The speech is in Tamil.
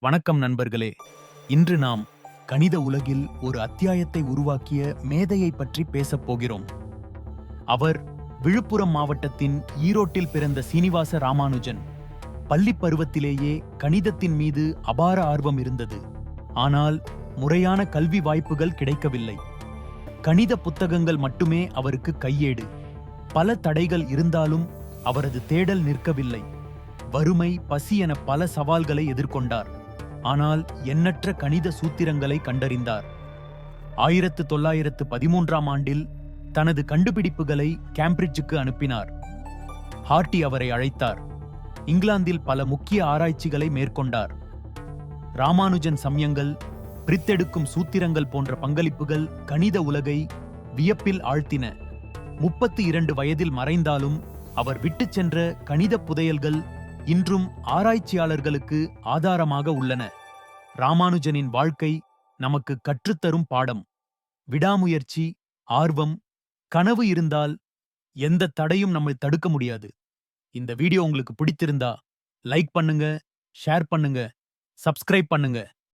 வணக்கம் நண்பர்களே. இன்று நாம் கணித உலகில் ஒரு அத்தியாயத்தை உருவாக்கிய மேதையை பற்றி பேசப் போகிறோம். அவர் விழுப்புரம் மாவட்டத்தின் ஈரோட்டில் பிறந்த சீனிவாச ராமானுஜன். பள்ளிப் பருவத்திலேயே கணிதத்தின் மீது அபார ஆர்வம் இருந்தது. ஆனால் முறையான கல்வி வாய்ப்புகள் கிடைக்கவில்லை. கணித புத்தகங்கள் மட்டுமே அவருக்கு கையேடு. பல தடைகள் இருந்தாலும் அவரது தேடல் நிற்கவில்லை. வறுமை பசி என பல சவால்களை எதிர்கொண்டார். ஆனால் எண்ணற்ற கணித சூத்திரங்களை கண்டறிந்தார். ஆயிரத்து தொள்ளாயிரத்து பதிமூன்றாம் ஆண்டில் தனது கண்டுபிடிப்புகளை கேம்பிரிட்ஜுக்கு அனுப்பினார். ஹார்ட்டி அவரை அழைத்தார். இங்கிலாந்தில் பல முக்கிய ஆராய்ச்சிகளை மேற்கொண்டார். ராமானுஜன் சமயங்கள் பிரித்தெடுக்கும் சூத்திரங்கள் போன்ற பங்களிப்புகள் கணித உலகை வியப்பில் ஆழ்த்தின. முப்பத்தி இரண்டு வயதில் மறைந்தாலும் அவர் விட்டுச் சென்ற கணித புதையல்கள் இன்றும் ஆராய்ச்சியாளர்களுக்கு ஆதாரமாக உள்ளன. ராமானுஜனின் வாழ்க்கை நமக்கு கற்றுத்தரும் பாடம். விடாமுயற்சி ஆர்வம் கனவு இருந்தால் எந்த தடையும் நம்மை தடுக்க முடியாது. இந்த வீடியோ உங்களுக்கு பிடித்திருந்தா லைக் பண்ணுங்க ஷேர் பண்ணுங்க சப்ஸ்கிரைப் பண்ணுங்க.